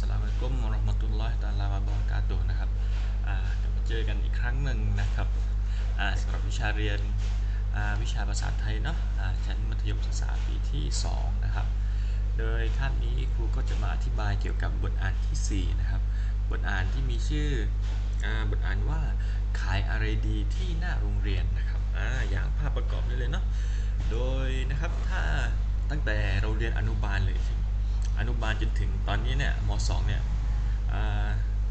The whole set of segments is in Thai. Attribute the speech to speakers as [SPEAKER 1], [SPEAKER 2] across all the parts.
[SPEAKER 1] สลามอะลัยกุมราะห์มะตุลลอฮิตาลาวะบะเราะกาตุนะครับอ่ากลับมาเจอกันอีกครั้งหนึ่งนะครับสำหรับวิชาเรียนวิชาภาษาไทยเนาะชั้นมัธยมศึกษาปีที่ 2 นะครับ โดยคาบนี้ครูก็จะมาอธิบายเกี่ยวกับบทอ่านทีสี่4 นะครับ บทอ่านที่มีชื่ออบทอ่านว่าขายอะไรดีที่หน้าโรงเรียนนะครับออย่างภาพประกอบนี้เลยเนาะ โดยนะครับถ้าตั้งแต่เราเรียนอนุบาลเลย อนุบาลจนถึงตอนนี้เนี่ยม .2 เนี่ย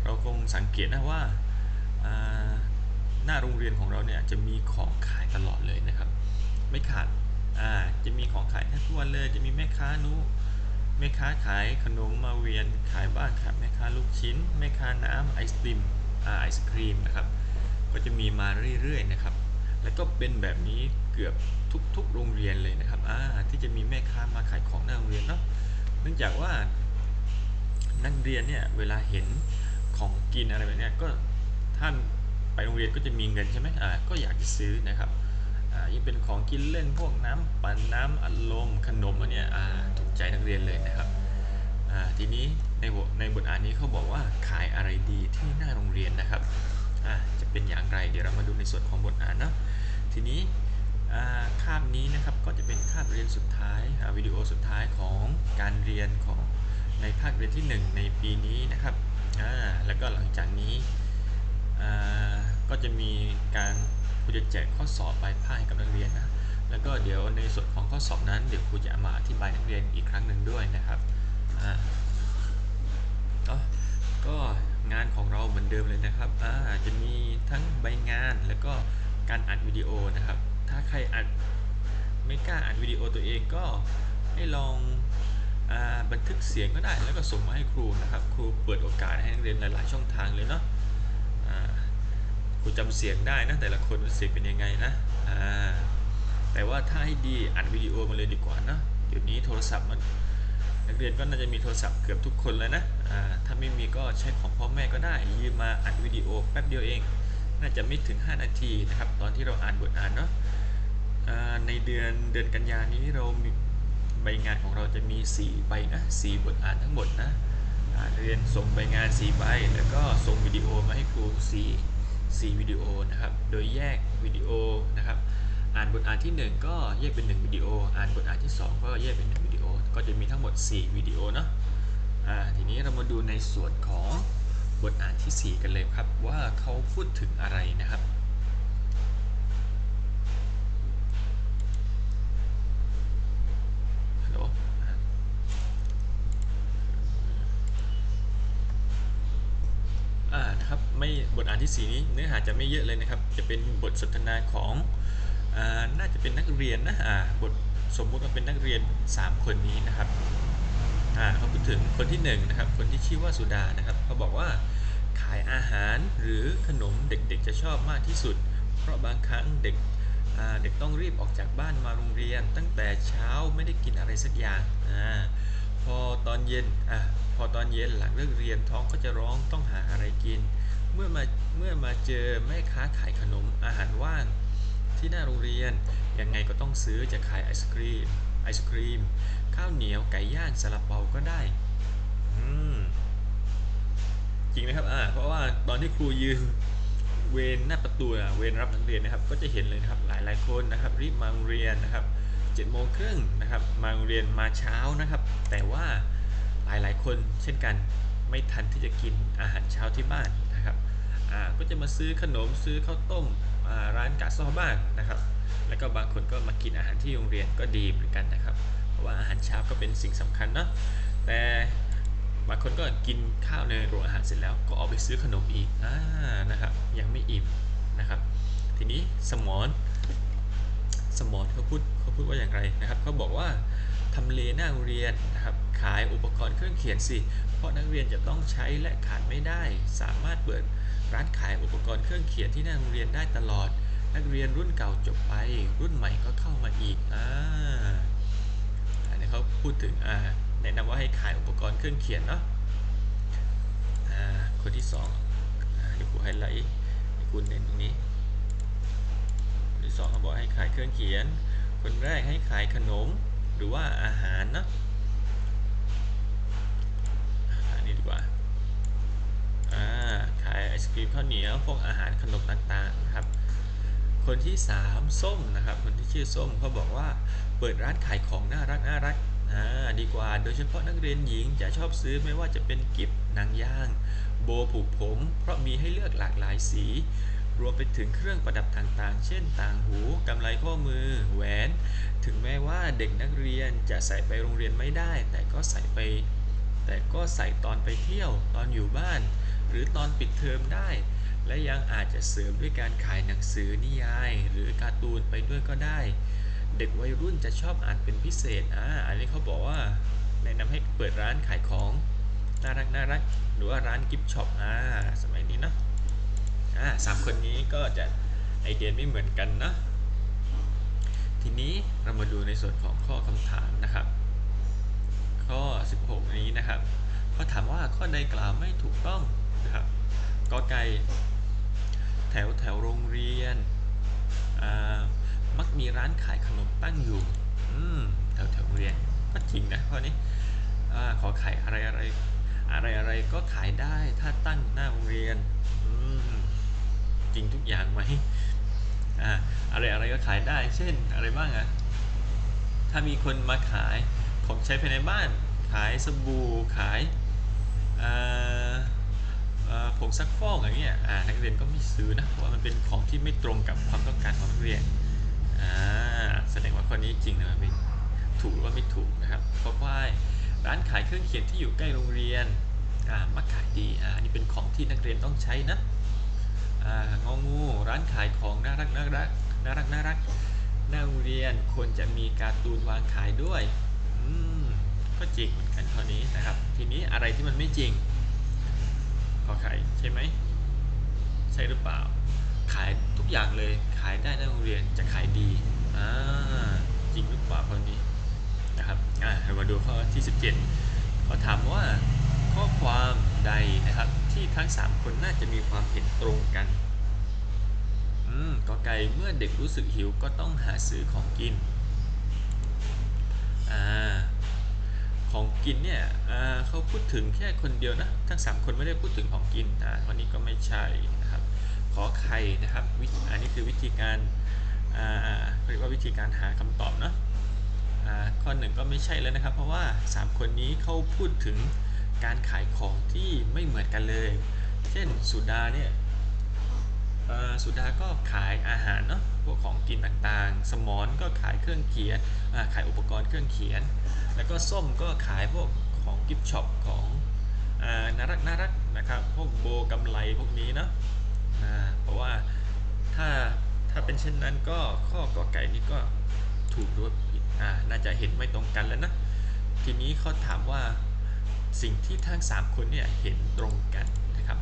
[SPEAKER 1] เราคงสังเกตนะว่าหน้าโรงเรียนของเราเนี่ยจะมีของขายตลอดเลยนะครับ ไม่ขาดจะมีของขายแทบทุกวันเลย จะมีแม่ค้านุแม่ค้าขายขนมมาเวียนขายบ้างขายแม่ค้าลูกชิ้นแม่ค้าน้ำไอศครีมไอศครีมนะครับ ก็จะมีมาเรื่อยๆนะครับ แล้วก็เป็นแบบนี้เกือบทุกๆ โรงเรียนเลยนะครับที่จะมีแม่ค้ามาขายของหน้าโรงเรียนเนาะ เนื่องจากว่านักเรียนเนี่ยเวลาเห็นของกินอะไรแบบนี้ก็ท่านไปโรงเรียนก็จะมีเงินใช่ไหมอ่าก็อยากจะซื้อนะครับอ่ายิ่งเป็นของกินเล่นพวกน้ำปั่นน้ำอัดลมขนมอันเนี้ยอ่าถูกใจนักเรียนเลยนะครับอ่าทีนี้ในบทในบทอ่านนี้เขาบอกว่าขายอะไรดีที่หน้าโรงเรียนนะครับอ่าจะเป็นอย่างไรเดี๋ยวเรามาดูในส่วนของบทอ่านเนาะทีนี้ คาบนี้นะครับก็จะเป็นคาบเรียนสุดท้ายวิดีโอสุดท้ายของการเรียนของในภาคเรียนที่ 1 ในปีนี้นะครับแล้วก็หลังจากนี้ก็จะมีการครูจะแจกข้อสอบปลายภาคให้กับนักเรียนนะแล้วก็เดี๋ยวในส่วนของข้อสอบนั้นเดี๋ยวครูจะมาอธิบายนักเรียนอีกครั้งหนึ่งด้วยนะครับก็งานของเราเหมือนเดิมเลยนะครับจะมีทั้งใบงานแล้วก็การอัดวิดีโอนะครับ ถ้าใครอัดไม่กล้าอัดวิดีโอตัวเองก็ให้ลองอบันทึกเสียงก็ได้ แล้วก็ส่งมาให้ครูนะครับ ครูเปิดโอกาสให้นักเรียนหลาย ๆ ช่องทางเลยเนาะครูจำเสียงได้นะแต่ละคนเสียงเป็นยังไงนะแต่ว่าถ้าให้ดีอัดวิดีโอมาเลยดีกว่านะเดี๋ยวนี้โทรศัพท์มันนักเรียนก็น่าจะมีโทรศัพท์เกือบทุกคนแล้วนะถ้าไม่มีก็ใช้ของพ่อแม่ก็ได้ยืมมาอัดวิดีโอแป๊บเดียวเอง น่าจะไม่ถึง 5 นาทีนะครับ ตอนที่เราอ่านบทอ่านเนาะ ในเดือนเดือนกันยานี้เรามีใบงานของเราจะมี 4 ใบนะ4บทอ่านทั้งหมดนะเรียนส่งใบงาน 4 ใบ แล้วก็ส่งวิดีโอมาให้ครู 4 4วิดีโอนะครับ โดยแยกวิดีโอนะครับ อ่านบทอ่านที่ 1 ก็แยกเป็น 1 วิดีโอ อ่านบทอ่านที่ 2 ก็แยกเป็น 1 วิดีโอ ก็จะมีทั้งหมด 4 วิดีโอเนาะอ่าทีนี้เรามาดูในส่วนของบทอ่านทีสี่ 4 กันเลยครับว่าเขาพูดถึงอะไรนะครับ ทอ่านที่สีนี้เนื้อหาจะไม่เยอะเลยนะครับ จะเป็นบทสนทนาของอน่าจะเป็นนักเรียนนะบทสมมุติว่าเป็นนักเรียน 3 คนนี้นะครับเขาพูดถึงคนที่1นะครับ คนที่ชื่อว่าสุดานะครับเขาบอกว่าขายอาหารหรือขนมเด็กๆจะชอบมากที่สุด เพราะบางครั้งเด็กเด็กต้องรีบออกจากบ้านมาโรงเรียน ตั้งแต่เช้าไม่ได้กินอะไรสักอย่างอพอตอนเย็นอพอตอนเย็นหลังเลิกเรียนท้องก็จะร้องต้องหาอะไรกิน มื่อมาเมื่อมาเจอแม่ค้าขายขนมอาหารว่างที่หน้าโรงเรียน ยังไงก็ต้องซื้อจะขายไอศครีมไอศครีม ข้าวเหนียวไก่ย่างซาลาเปาก็ได้อืมจริงนะครับอ่าเพราะว่าตอนที่ครูยืนเวรหน้าประตูอะเวรรับนักเรียนนะครับ ก็จะเห็นเลยนะครับหลายหลายคนนะครับ รีบมาโรงเรียนนะครับเจ็ดโมงครึ่งนะครับ มาโรงเรียนมาเช้านะครับ แต่ว่าหลายหลายๆคนเช่นกันไม่ทันที่จะกินอาหารเช้าที่บ้าน นะครับก็จะมาซื้อขนมซื้อข้าวต้มร้านกาซ่อบ้างนะครับ แล้วก็บางคนก็มากินอาหารที่โรงเรียนก็ดีเหมือนกันนะครับ เพราะว่าอาหารเช้าก็เป็นสิ่งสำคัญเนาะแต่บางคนก็กินข้าวในโรงอาหารเสร็จแล้วก็ออกไปซื้อขนมอีกอ่านะครับ ยังไม่อิ่มนะครับ ทีนี้สมอนสมอนเขาพูดเขาพูดว่าอย่างไรนะครับเขาบอกว่า ทำเลหน้าโรงเรียนนะครับขายอุปกรณ์เครื่องเขียนสิ เพราะนักเรียนจะต้องใช้และขาดไม่ได้ สามารถเปิดร้านขายอุปกรณ์เครื่องเขียนที่หน้าโรงเรียนได้ตลอด นักเรียนรุ่นเก่าจบไป รุ่นใหม่ก็เข้ามาอีกอ่าอันนี้เขาพูดถึงอ่าแนะนำว่าให้ขายอุปกรณ์เครื่องเขียนเนาะอ่าคนที่สองเดี๋ยวครูไฮไลท์ให้คุณเน้นตรงนี้คนที่สองเขาบอกให้ขายเครื่องเขียน คนแรกให้ขายขนม หรือว่าอาหารนะอันนี้ดีกว่าอ่ขายไอศครีมข้าวเหนียวพวกอาหารขนมต่างๆนะครับ คนที่ 3 ส้มนะครับ คนที่ชื่อส้มเขาบอกว่าเปิดร้านขายของน่ารักน่ารักดีกว่า โดยเฉพาะนักเรียนหญิงจะชอบซื้อไม่ว่าจะเป็นกิฟต์หนังยาง โบผูกผม เพราะมีให้เลือกหลากหลายสี รวมไปถึงเครื่องประดับต่างๆ เช่นต่างหูกำไลข้อมือ แหวน ถึงแม้ว่าเด็กนักเรียนจะใส่ไปโรงเรียนไม่ได้ แต่ก็ใส่ไป แต่ก็ใส่ตอนไปเที่ยวตอนอยู่บ้าน หรือตอนปิดเทอมได้ และยังอาจจะเสริมด้วยการขายหนังสือนิยาย หรือการ์ตูนไปด้วยก็ได้ เด็กวัยรุ่นจะชอบอ่านเป็นพิเศษอ่าอันนี้เขาบอกว่าแนะนำให้เปิดร้านขายของน่ารักน่ารักหรือว่าร้านกิฟต์ช็อปอ่าสมัยนี้เนอะ อ่าสามคนนี้ก็จะไอเดียไม่เหมือนกันนะทีนี้เรามาดูในส่วนของข้อคำถามนะครับ ข้อ 16 นี้นะครับเขาถามว่าข้อใดกล่าวไม่ถูกต้องนะครับกอไก่แถวแถวโรงเรียนมักมีร้านขายขนมตั้งอยู่แถวแถวโรงเรียนก็จริงนะข้อนี้อขอไข่อะไรอะไรอะไรอะไรก็ขายได้ถ้าตั้งหน้าโรงเรียนอืม จริงทุกอย่างไหมอ่าอะไรอะไรก็ขายได้ เช่นอะไรบ้างอะถ้ามีคนมาขายของใช้ภายในบ้าน ขายสบู่ขายผงซักฟอกอย่างเงี้ยอ่านักเรียนก็ไม่ซื้อนะเพราะว่ามันเป็นของที่ไม่ตรงกับความต้องการของนักเรียนอ่าแสดงว่าข้อนี้จริงนะไม่ถูกหรือว่าไม่ถูกนะครับเพราะว่าร้านขายเครื่องเขียนที่อยู่ใกล้โรงเรียนอ่ามักขายดีอ่านี่เป็นของที่นักเรียนต้องใช้นะ อ่างองูร้านขายของน่ารักน่ารักน่ารักน่ารักหน้าโรงเรียนควรจะมีการ์ตูนวางขายด้วยอืมก็จริงเหมือนกันข้อนี้นะครับ ทีนี้อะไรที่มันไม่จริงขอไข่ใช่ไหมใช่หรือเปล่า ขายทุกอย่างเลยขายได้หน้าโรงเรียนจะขายดีอ่าจริงหรือเปล่าข้อนี้นะครับอ่าเรามาดูข้อที่ 17เขาถามว่าข้อความใดนะครับ ที่ทั้ง 3 คนน่าจะมีความเห็นตรงกัน อืมกอไก่เมื่อเด็กรู้สึกหิวก็ต้องหาซื้อของกิน อ่า ของกินเนี่ยเขาพูดถึงแค่คนเดียวนะ ทั้ง 3 คนไม่ได้พูดถึงของกิน อ่าข้อนี้ก็ไม่ใช่นะครับ ขอไข่นะครับ อันนี้คือวิธีการ อ่าเรียกว่าวิธีการหาคำตอบเนาะอ่าข้อหนึ่งก็ไม่ใช่แล้วนะครับ เพราะว่า 3 คนนี้เขาพูดถึง การขายของที่ไม่เหมือนกันเลย เช่นสุดาเนี่ยสุดาก็ขายอาหารเนาะ พวกของกินต่างๆ สมอนก็ขายเครื่องเขียน ขายอุปกรณ์เครื่องเขียน แล้วก็ส้มก็ขายพวกของกิฟต์ช็อปของอน่ารักน่ารักนะครับ พวกโบกำไลพวกนี้เนาะเพราะว่าถ้าถ้าเป็นเช่นนั้นก็ข้อกอไก่นี่ก็ถูกหรือว่าผิดน่าจะเห็นไม่ตรงกันแล้วนะ ทีนี้เขาถามว่า สิ่งที่ทั้ง 3 คนเนี่ยเห็นตรงกันนะครับ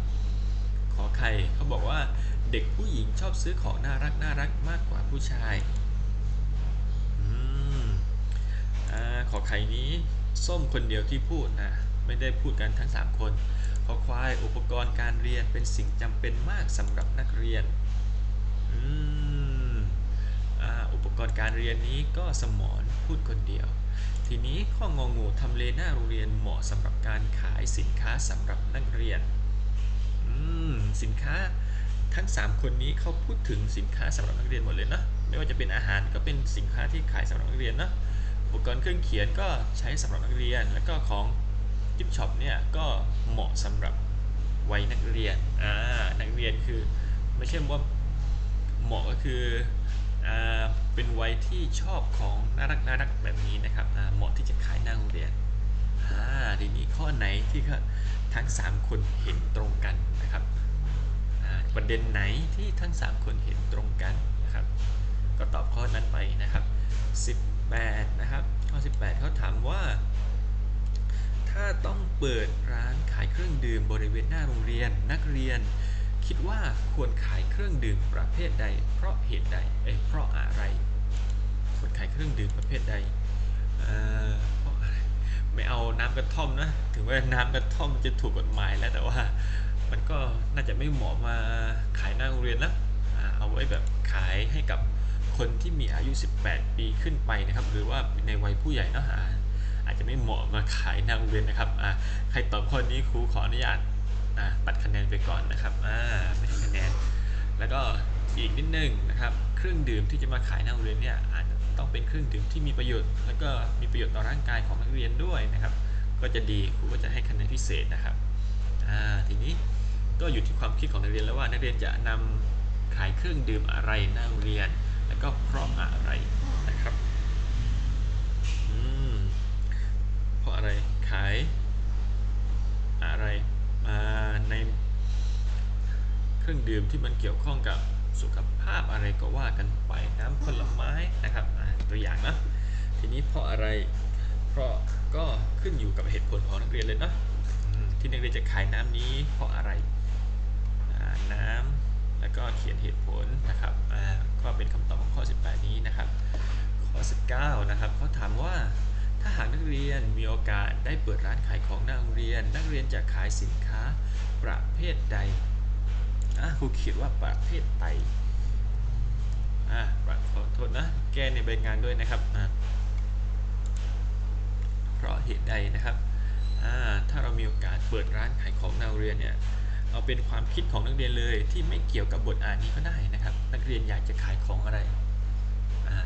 [SPEAKER 1] ขอไข่เขาบอกว่าเด็กผู้หญิงชอบซื้อของน่ารักน่ารักมากกว่าผู้ชายอืมอ่าขอไข่นี้ส้มคนเดียวที่พูดนะไม่ได้พูดกันทั้ง 3 คนขอควายอุปกรณ์การเรียนเป็นสิ่งจำเป็นมากสำหรับนักเรียนอืมอ่าอุปกรณ์การเรียนนี้ก็สมอนพูดคนเดียว ทีนี้ข้ององูทำเลหน้าโรงเรียนเหมาะสำหรับการขายสินค้าสำหรับนักเรียนอืมสินค้าทั้ง 3 คนนี้เขาพูดถึงสินค้าสำหรับนักเรียนหมดเลยนะไม่ว่าจะเป็นอาหารก็เป็นสินค้าที่ขายสำหรับนักเรียนนะอุปกรณ์เครื่องเขียนก็ใช้สำหรับนักเรียน แล้วก็ของกิฟช็อปเนี่ยก็เหมาะสำหรับวัยนักเรียนอ่านักเรียนคือไม่ใช่ว่าเหมาะก็คือ เป็นวัยที่ชอบของน่ารักน่ารักแบบนี้นะครับเหมาะที่จะขายหน้าโรงเรียนทีนี้ข้อไหนที่ทั้ง 3 คนเห็นตรงกันนะครับประเด็นไหนที่ทั้ง 3 คนเห็นตรงกันนะครับ ก็ตอบข้อนั้นไปนะครับ 18 นะครับ ข้อ 18เขาถามว่า ถ้าต้องเปิดร้านขายเครื่องดื่มบริเวณหน้าโรงเรียน นักเรียน คิดว่าควรขายเครื่องดื่มประเภทใด เพราะเหตุใด เอ้ยเพราะอะไร ควรขายเครื่องดื่มประเภทใดเออเพราะอะไร ไม่เอาน้ำกระท่อมนะ ถึงแม้น้ำกระท่อมจะถูกกฎหมายแล้วแต่ว่า มันก็น่าจะไม่เหมาะมาขายหน้าโรงเรียนนะเอาไว้แบบขายให้กับคนที่มีอายุ 18 ปีขึ้นไปนะครับ หรือว่าในวัยผู้ใหญ่เนะอาจจะไม่เหมาะมาขายหน้าโรงเรียนนะครับ ใครตอบข้อนี้ครูขออนุญาต อ่าปัดคะแนนไปก่อนนะครับอ่าไม่ให้คะแนน แล้วก็อีกนิดนึงนะครับ เครื่องดื่มที่จะมาขายหน้าโรงเรียนเนี่ยอาจจะต้องเป็นเครื่องดื่มที่มีประโยชน์ แล้วก็มีประโยชน์ต่อร่างกายของนักเรียนด้วยนะครับ ก็จะดีครูก็จะให้คะแนนพิเศษนะครับอ่าทีนี้ก็อยู่ที่ความคิดของนักเรียนแล้วว่านักเรียนจะนำขายเครื่องดื่มอะไรหน้าโรงเรียน แล้วก็เพราะอะไรนะครับอืมเพราะอะไรขายอะไร ในเครื่องดื่มที่มันเกี่ยวข้องกับสุขภาพอะไรก็ว่ากันไปน้ำผลไม้นะครับตัวอย่างนะทีนี้เพราะอะไรเพราะก็ขึ้นอยู่กับเหตุผลของนักเรียนเลยนะที่นักเรียนจะขายน้ำนี้เพราะอะไรน้ำแล้วก็เขียนเหตุผลนะครับก็เป็นคำตอบของข้อ 18 นี้นะครับข้อ 19 นะครับเขาถามว่า ถ้าหากนักเรียนมีโอกาสได้เปิดร้านขายของหน้าโรงเรียน นักเรียนจะขายสินค้าประเภทใดอะครูเขียนว่าประเภทไตอะประขอโทษนะ แก้ในใบงานด้วยนะครับอะเพราะเหตุใดนะครับอ่าถ้าเรามีโอกาสเปิดร้านขายของในโรงเรียนเนี่ย เอาเป็นความคิดของนักเรียนเลยที่ไม่เกี่ยวกับบทอ่านนี้ก็ได้นะครับ นักเรียนอยากจะขายของอะไร อ่า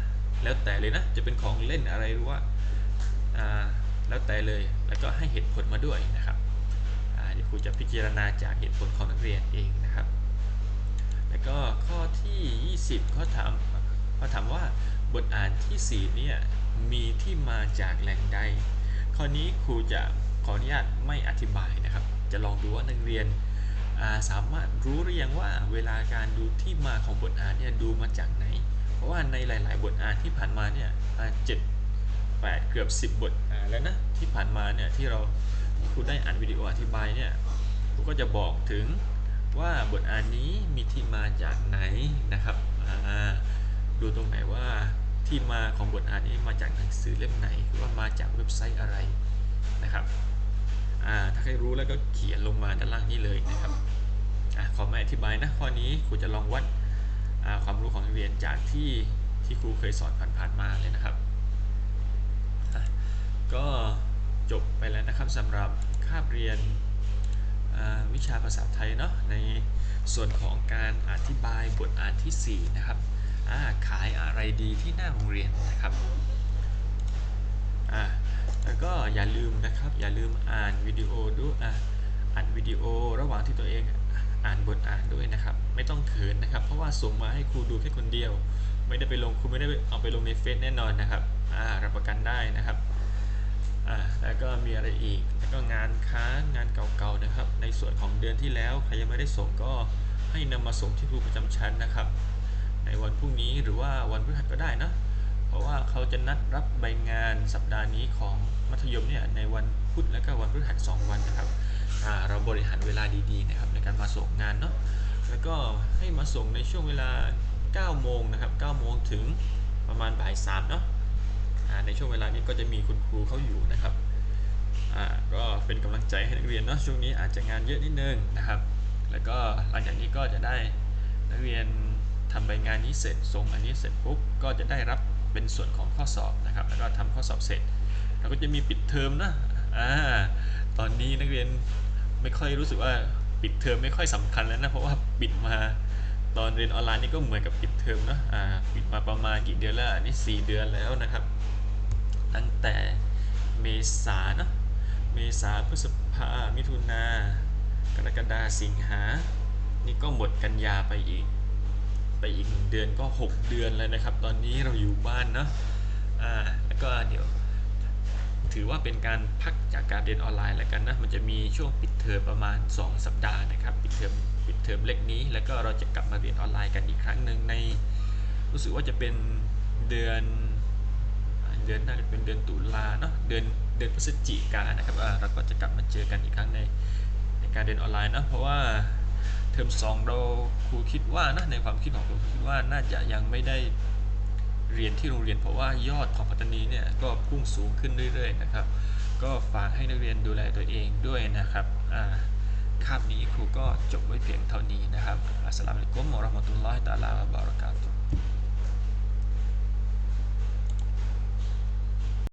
[SPEAKER 1] แล้วแต่เลยนะ จะเป็นของเล่นอะไรหรือว่า แล้วแต่เลยแล้วก็ให้เหตุผลมาด้วยนะครับเดี๋ยวครูจะพิจารณาจากเหตุผลของนักเรียนเองนะครับ แล้วก็ข้อที่ 20เขาถามเขาถามว่าบทอ่านที่4เนี่ยมีที่มาจากแหล่งใด ข้อนี้ครูจะขออนุญาตไม่อธิบายนะครับ จะลองดูว่านักเรียนาสามารถรู้หรือยังว่าเวลาการดูที่มาของบทอ่านเนี่ยดูมาจากไหน เพราะว่าในหลาย ๆ บทอ่านที่ผ่านมาเนี่ยเจ็ด แปดเกือบ 10 บทแล้วนะที่ผ่านมาเนี่ยที่เราครูได้อ่านวิดีโออธิบายเนี่ยครูก็จะบอกถึงว่าบทอ่านนี้มีที่มาจากไหนนะครับดูตรงไหนว่าที่มาของบทอ่านนี้มาจากหนังสือเล่มไหนหรือว่ามาจากเว็บไซต์อะไรนะครับถ้าใครรู้แล้วก็เขียนลงมาด้านล่างนี้เลยนะครับอขอไม่อธิบายนะข้อนี้ครูจะลองวัดความรู้ของนักเรียนจากที่ที่ครูเคยสอนผ่านๆมาเลยนะครับ ก็จบไปแล้วนะครับสำหรับคาบเรียนวิชาภาษาไทยเนาะในส่วนของการอธิบายบทอ่านทีสี่4 นะครับาขายอะไรดีที่หน้าโรงเรียนนะครับแล้วก็อย่าลืมนะครับอย่าลืมอ่านวิดีโอด้วยอ่านวิดีโอระหว่างที่ตัวเองอ่านบทอ่านด้วยนะครับ ไม่ต้องเขินนะครับ เพราะว่าส่งมาให้ครูดูแค่คนเดียว ไม่ได้ไปลงครูไม่ได้เอาไปลงในเฟซแน่นอนนะครับรับประกันได้นะครับ อ่าแล้วก็มีอะไรอีก แล้วก็งานค้างงานเก่าๆนะครับ ในส่วนของเดือนที่แล้วใครยังไม่ได้ส่งก็ให้นำมาส่งที่ครูประจำชั้นนะครับ ในวันพรุ่งนี้หรือว่าวันพฤหัสก็ได้นะเพราะว่าเขาจะนัดรับใบงานสัปดาห์นี้ของมัธยมเนี่ยในวันพุธและก็วันพฤหัสสองวันนะครับอ่าเราบริหารเวลาดีๆนะครับในการมาส่งงานเนาะแล้วก็ให้มาส่งในช่วงเวลา 9 โมงนะครับ 9 โมงถึงประมาณบ่าย3เนาะ ในช่วงเวลานี้ก็จะมีคุณครูเขาอยู่นะครับก็เป็นกำลังใจให้นักเรียนเนาะช่วงนี้อาจจะงานเยอะนิดนึงนะครับ แล้วก็หลังจากนี้ก็จะได้นักเรียนทำใบงานนี้เสร็จส่งอันนี้เสร็จปุ๊บก็จะได้รับเป็นส่วนของข้อสอบนะครับ แล้วก็ทำข้อสอบเสร็จเราก็จะมีปิดเทอมนะอ่าตอนนี้นักเรียนไม่ค่อยรู้สึกว่าปิดเทอมไม่ค่อยสำคัญแล้วนะเพราะว่าปิดมาตอนเรียนออนไลน์นี่ก็เหมือนกับปิดเทอมนะอ่าปิดมาประมาณกี่เดือนแล้วอะนี่4เดือนแล้วนะครับ ตั้งแต่เมษาเนอะเมษาพฤษภามิถุนากรกฎาสิงหา นี่ก็หมดกันยาไปอีก ไปอีกหนึ่งเดือนก็ 6 เดือนแล้วนะครับ ตอนนี้เราอยู่บ้านเนาะอ่าแล้วก็เดี๋ยว ถือว่าเป็นการพักจากการเรียนออนไลน์แล้วกันนะมันจะมีช่วงปิดเทอมประมาณ 2 สัปดาห์นะครับ ปิดเทอมปิดเทอมเล็กนี้ แล้วก็เราจะกลับมาเรียนออนไลน์กันอีกครั้งหนึ่งใน รู้สึกว่าจะเป็นเดือน เดือนน่าจะเป็นเดือนตุลาเนาะเดือนเดือนพฤศจิกายนนะครับเราก็จะกลับมาเจอกันอีกครั้งในในการเรียนออนไลน์เนาะเพราะว่าเทอมสองเราครูคิดว่านะในความคิดของครูคิดว่าน่าจะยังไม่ได้เรียนที่โรงเรียน เพราะว่ายอดของปัตตานีเนี่ยก็พุ่งสูงขึ้นเรื่อยๆนะครับ ก็ฝากให้นักเรียนดูแลตัวเองด้วยนะครับอ่าคาบนี้ครูก็จบไว้เพียงเท่านี้นะครับอัสสลามุอะลัยกุมวะเราะห์มะตุลลอฮิตะอาลาวะบะเราะกาตุฮ์